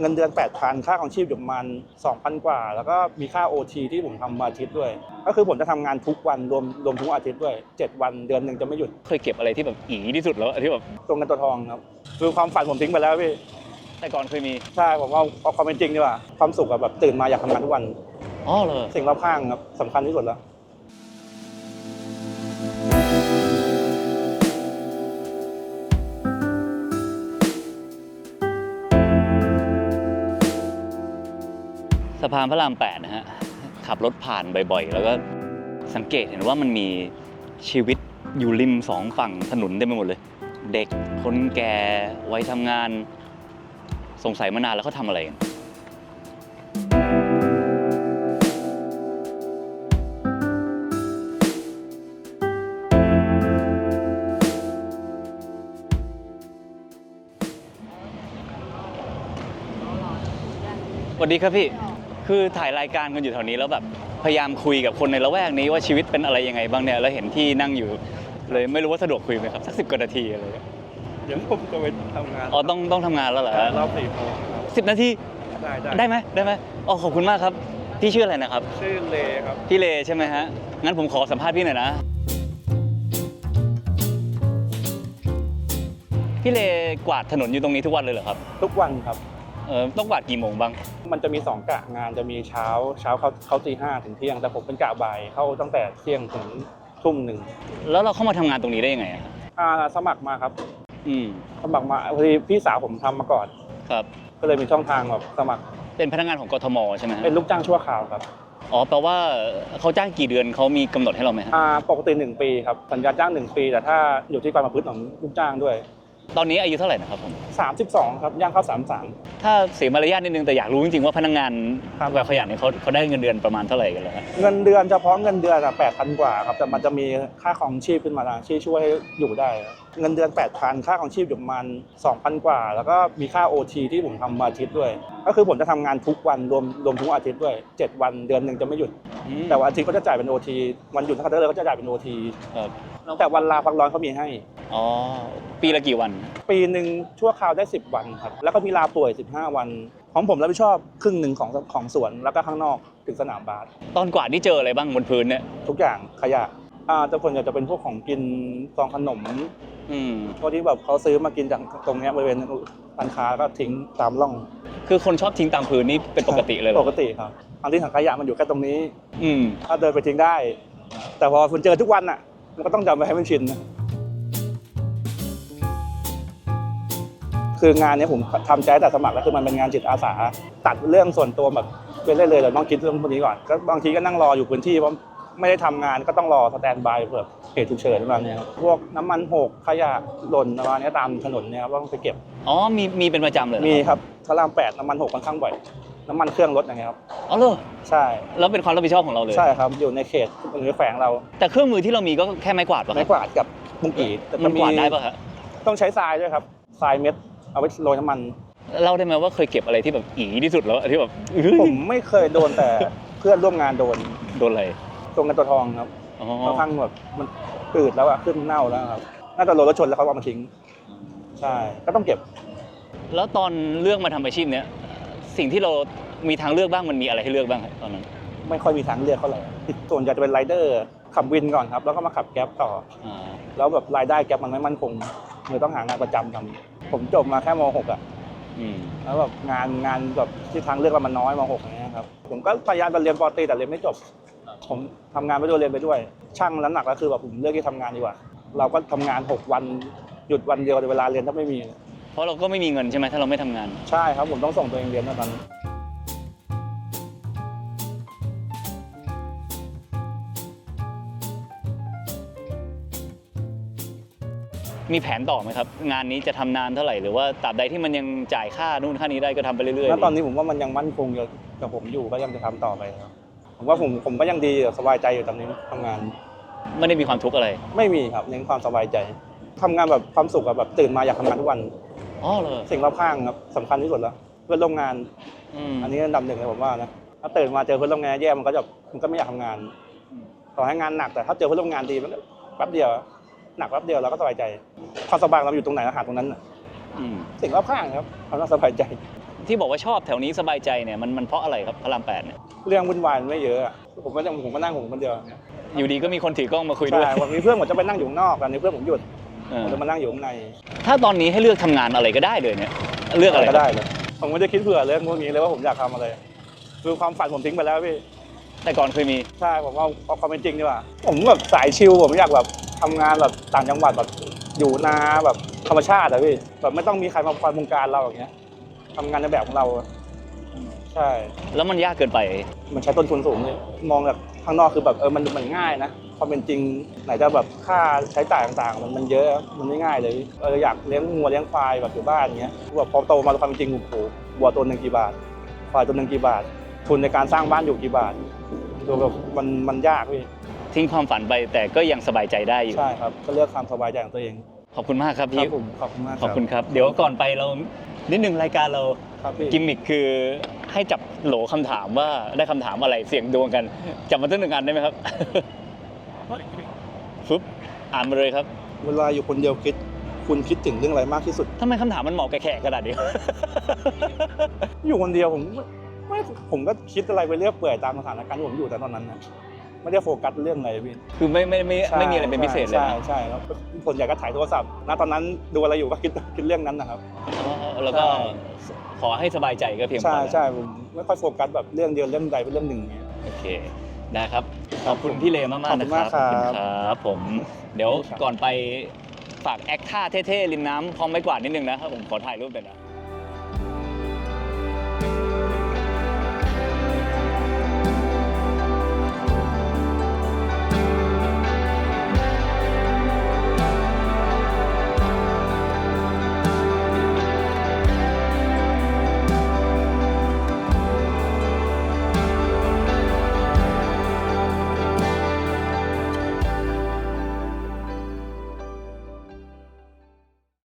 เงินเดือน 8,000 ค่าของชีพอยู่ประมาณ 2,000 กว่า แล้วก็มีค่า OT ที่ผมทำมาอาทิตย์ด้วย ก็คือผมจะทำงานทุกวันรวมรวมทุกอาทิตย์ด้วย 7 วันเดือนหนึ่งจะไม่หยุด เคยเก็บอะไรที่แบบอีที่สุดแล้วที่แบบตรงกันตัวทองครับ คือความฝันผมทิ้งไปแล้วพี่แต่ก่อนเคยมี ใช่ผมว่าเอาความเป็นจริงดีกว่า ความสุขอะแบบตื่นมาอยากทำงานทุกวัน อ๋อเลย สิ่งรอบข้างครับสำคัญที่สุดแล้ว สะพานพระรามแปดนะฮะขับรถผ่านบ่อยๆ แล้วก็สังเกตเห็นว่ามันมีชีวิตอยู่ริมสองฝั่งถนนเต็มไปหมดเลย เด็กคนแก่วัยทำงาน สงสัยมานานแล้วเขาทำอะไรกันสวัสดีครับพี่ คือถ่ายรายการกันอยู่แถวนี้แล้วแบบพยายามคุยกับคนในละแวกนี้ว่าชีวิตเป็นอะไรยังไงบ้างเนี่ยแล้วเห็นที่นั่งอยู่เลยไม่รู้ว่าสะดวกคุยไหมครับสักสิบกว่านาทีอะไรอย่างเงี้ยเดี๋ยวผมจะไปทำงานอ๋อต้องต้องทำงานแล้วเหรอฮะรอบสี่โมงครับสิบนาทีได้ได้ได้ไหมได้ไหมอ๋อขอบคุณมากครับพี่ชื่ออะไรนะครับ ชื่อเลครับ พี่เลใช่ไหมฮะ งั้นผมขอสัมภาษณ์พี่หน่อยนะ พี่เลกวาดถนนอยู่ตรงนี้ทุกวันเลยเหรอครับ ทุกวันครับเออต้องกวาดกี่โมงบ้าง มันจะมีสองกะงานจะมีเช้าเช้าเขาเขาตีห้าถึงเที่ยง แต่ผมเป็นกะบ่ายเข้าตั้งแต่เที่ยงถึงทุ่มหนึ่งแล้วเราเข้ามาทำงานตรงนี้ได้ยังไงอะอ่าสมัครมาครับ อืมสมัครมาพอดีพี่สาวผมทำมาก่อน ครับก็เลยมีช่องทางแบบสมัครเป็นพนักงานของกทมใช่ไหมฮะเป็นลูกจ้างชั่วคราวครับอ๋อแปลว่าเขาจ้างกี่เดือนเขามีกำหนดให้เราไหมฮะอ่าปกติหนึ่งปีครับสัญญาจ้างหนึ่งปี แต่ถ้าอยู่ที่ความประพฤติของลูกจ้างด้วย ตอนนี้อายุเท่าไหร่นะครับผม 32 ครับย่างเข้า33ถ้าเสียมารยาทนิดนึงแต่อยากรู้จริงๆว่าพนักงานครับ แบบขยันเนี่ยเขาเขาได้เงินเดือนประมาณเท่าไหร่กันเลยฮะเงินเดือนเฉพาะเงินเดือนอะ8,000 กว่าครับ แต่มันจะมีค่าของชีพขึ้นมาละที่ช่วยให้อยู่ได้ครับเงินเดือน 8,000 ค่าของชีพอยู่ประมาณ2,000 กว่า แล้วก็มีค่า OT ที่ผมทำมาอาทิตย์ด้วย ก็คือผมจะทำงานทุกวันรวมรวมทุกอาทิตย์ด้วย 7 วันเดือนหนึ่งจะไม่หยุดอืมแต่ว่าอาทิตย์ก็จะจ่ายเป็น OT วันหยุดถ้าเขาเลิกก็จะจ่ายเป็น OT ครับ แต่วันลาพักร้อนเขามีให้ อ๋อ ปีละกี่วัน ปีหนึ่งชั่วคราวได้ 10 วันครับ แล้วก็มีลาป่วย 15 วัน ของผมรับผิดชอบครึ่งหนึ่งของของสวนแล้วก็ข้างนอกถึงสนามบาสตอนกวาดนี่เจออะไรบ้างบนพื้นเนี่ย ทุกอย่างขยะอ่าแต่คนอยากจะเป็นพวกของกินซองขนมอืม พวกที่แบบเขาซื้อมากินจากตรงเนี้ยบริเวณร้านค้าก็ทิ้งตามร่องคือคนชอบทิ้งตามพื้นนี่เป็นปกติเลยเหรอปกติครับบางที่ถังขยะมันอยู่แค่ตรงนี้ อืม ถ้าเดินไปทิ้งได้ แต่พอคุณเจอทุกวันอะมันก็ต้องจำไว้ให้มันชินนะ คืองานเนี้ยผมทำใจแต่สมัครแล้วคือมันเป็นงานจิตอาสา ตัดเรื่องส่วนตัวแบบไปเรื่อยเลยเราต้องคิดเรื่องพวกนี้ก่อนก็บางทีก็นั่งรออยู่พื้นที่เพราะไม่ได้ทำงานก็ต้องรอสแตนบายเผื่อเหตุฉุกเฉินประมาณเนี้ยครับพวกน้ำมันหกขยะหล่นประมาณเนี้ยตามถนนเนี่ยก็ต้องไปเก็บอ๋อมีมีเป็นประจำเลยเหรอมีครับพระรามแปดน้ำมันหกค่อนข้างบ่อยน้ำมันเครื่องรถอย่างเงี้ยครับอ๋อเหรอใช่แล้วเป็นความรับผิดชอบของเราเลยใช่ครับอยู่ในเขตหรือแฝงเรา แต่เครื่องมือที่เรามีก็แค่ไม้กวาดป่ะไม้กวาดกับบุ้งกี่แต่มันกวาดได้ป่ะฮะต้องใช้ทรายด้วยครับทรายเม็ด เอาไว้โรยน้ำมัน เล่าได้ไหมว่าเคยเก็บอะไรที่แบบอีที่สุดแล้วที่แบบอื้อผมไม่เคยโดนแต่เพื่อนร่วมงานโดนโดนอะไรตรงกันตัวทองครับอ๋อค่อนข้างแบบมันอืดแล้วอะขึ้นเน่าแล้วครับน่าจะโดนรถชนแล้วเขาเอามาทิ้งใช่ก็ต้องเก็บ แล้วตอนเลือกมาทำอาชีพเนี้ยสิ่งที่เรามีทางเลือกบ้างมันมีอะไรให้เลือกบ้างครับตอนนั้น ไม่ค่อยมีทางเลือกเท่าไหร่ส่วนใหญ่จะเป็นไรเดอร์ขับวินก่อนครับ แล้วก็มาขับแก๊ปต่ออ่าแล้วแบบรายได้แก๊ปมันไม่มั่นคงเลยต้องหางานประจำทำ ผมจบมาแค่ม .6 อะอืมแล้วแบบงานงานแบบที่ทางเลือกมันน้อยม .6 อย่างเงี้ยครับผมก็พยายามจะเรียนปอตรีแต่เรียนไม่จบ ผมทำงานไปด้วยเรียนไปด้วย ช่างแล้วหนักก็คือแบบผมเลือกที่ทำงานดีกว่า เราก็ทำงาน 6 วันหยุดวันเดียวแต่เวลาเรียนถ้าไม่มี เพราะเราก็ไม่มีเงินใช่ไหมถ้าเราไม่ทำงาน ใช่ครับผมต้องส่งตัวเองเรียนนะตอนนั้น มีแผนต่อไหมครับ งานนี้จะทำนานเท่าไหร่หรือว่าตราบใดที่มันยังจ่ายค่านู่นค่านี้ได้ก็ทำไปเรื่อยๆแล้วตอนนี้ผมว่ามันยังมั่นคงอยู่กับผมอยู่ก็ยังจะทำต่อไปครับผมว่าผมผมก็ยังดีสบายใจอยู่ตอนนี้ทำงาน ไม่ได้มีความทุกข์อะไรไม่มีครับเน้นความสบายใจทำงานแบบความสุขอะแบบตื่นมาอยากทำงานทุกวัน อ๋อเลยสิ่งรอบข้างครับสำคัญที่สุดแล้วเพื่อนร่วมงาน อืมอันนี้อันดับหนึ่งเลยผมว่านะถ้าตื่นมาเจอเพื่อนร่วมงานแย่มันก็จะมันก็ไม่อยากทำงาน ต่อให้งานหนักแต่ถ้าเจอเพื่อนร่วมงานดีมันก็แป๊บเดียว หนักแป๊บเดียวเราก็สบายใจความสบายเราอยู่ตรงไหนเราหาตรงนั้นน่ะอืมสิ่งรอบข้างครับความน่าสบายใจ ที่บอกว่าชอบแถวนี้สบายใจเนี่ยมันมันเพราะอะไรครับพระรามแปดเนี่ยเรื่องวุ่นวายมันไม่เยอะอะผมก็ยังผมก็นั่งผมคนเดียวเนี่ยอยู่ดีก็มีคนถือกล้องมาคุยด้วใช่ยวันนี้เพื่อนผมจะไปนั่งอยู่ข้างนอกแต่นี้เพื่อนผมหยุดเอผอมจะมานั่งอยู่ข้างในถ้าตอนนี้ให้เลือกทำงานอะไรก็ได้เลยเนี่ยเลือกอะไรก็ได้เลยผมไม่ได้คิดเผื่อเรื่องพวกนี้เลยว่าผมอยากทำอะไรคือความฝันผมทิ้งไปแล้วพี่ แต่ก่อนเคยมี ใช่ผมเอาเอาความเป็นจริงดีกว่าผมแบบสายชิลผมอยากแบบ ทำงานแบบต่างจังหวัดแบบอยู่นาแบบธรรมชาติอะพี่แบบไม่ต้องมีใครมาคอยบงการเราอย่างเงี้ยทำงานในแบบของเราอะใช่ แล้วมันยากเกินไป มันใช้ต้นทุนสูงเลยมองแบบข้างนอกคือแบบเออมันมันง่ายนะความเป็นจริงไหนจะแบบค่าใช้จ่ายต่างๆ มันมันเยอะมันไม่ง่ายเลยเอออยากเลี้ยงงัวเลี้ยงควายแบบอยู่บ้านอย่างเงี้ยแบบพอโตมาความเป็นจริงโอ้โหวัวตัวหนึ่งกี่บาทควายตัวหนึ่งกี่บาท ทุนในการสร้างบ้านอยู่กี่บาทดูแบบมันมันยากพี่ ทิ้งความฝันไปแต่ก็ยังสบายใจได้อยู่ ใช่ครับก็เลือกความสบายใจของตัวเองขอบคุณมากครับคพี่รับผมขอบคุณมากขอบคุณครับ เดี๋ยวก่อนไปเรานิดนึงรายการเราครับพี่กิมมิคคือให้จับโหลคำถามว่าได้คำถามอะไรเสียงดวงกันจับมาตั้งหนึ่งอันได้ไหมครับ ฟึบอ่านมาเลยครับเวลาอยู่คนเดียวคิด คุณคิดถึงเรื่องอะไรมากที่สุด ทำไมคำถามมันเหมาะกับแขกขนาดนี้ อยู่คนเดียวผมไม่ไม่ผมก็คิดอะไรไปเรื่อยเปื่อยตามสถานการณ์ที่ผมอยู่แต่ตอนนั้นนะ ไม่ได้โฟกัสเรื่องอะไรพี่คือไม่ไม่ไม่ใช่ไม่มีอะไรเป็นพิเศษเลยใช่นะใช่แล้วส่วนใหญ่ก็ถ่ายโทรศัพท์ณตอนนั้นดูอะไรอยู่ก็คิดคิดเรื่องนั้นนะครับ อ๋อแล้วก็ขอให้สบายใจก็เพียงพอใช่แล้วใช่ผมไม่ค่อยโฟกัสแบบเรื่องเดียวเรื่องใดเป็นเรื่องหนึ่งเนี่ยโอเคได้ครับขอบคุณพี่เลมากๆนะคขรัอบบคุณมากครับขอบคุณครับผมเดี๋ยวครับก่อนไปฝากแอคท่าเท่ๆริมน้ำพร้อมไม้กวาดนิดนึงนะครับผมขอถ่ายรูปหน่อยนะ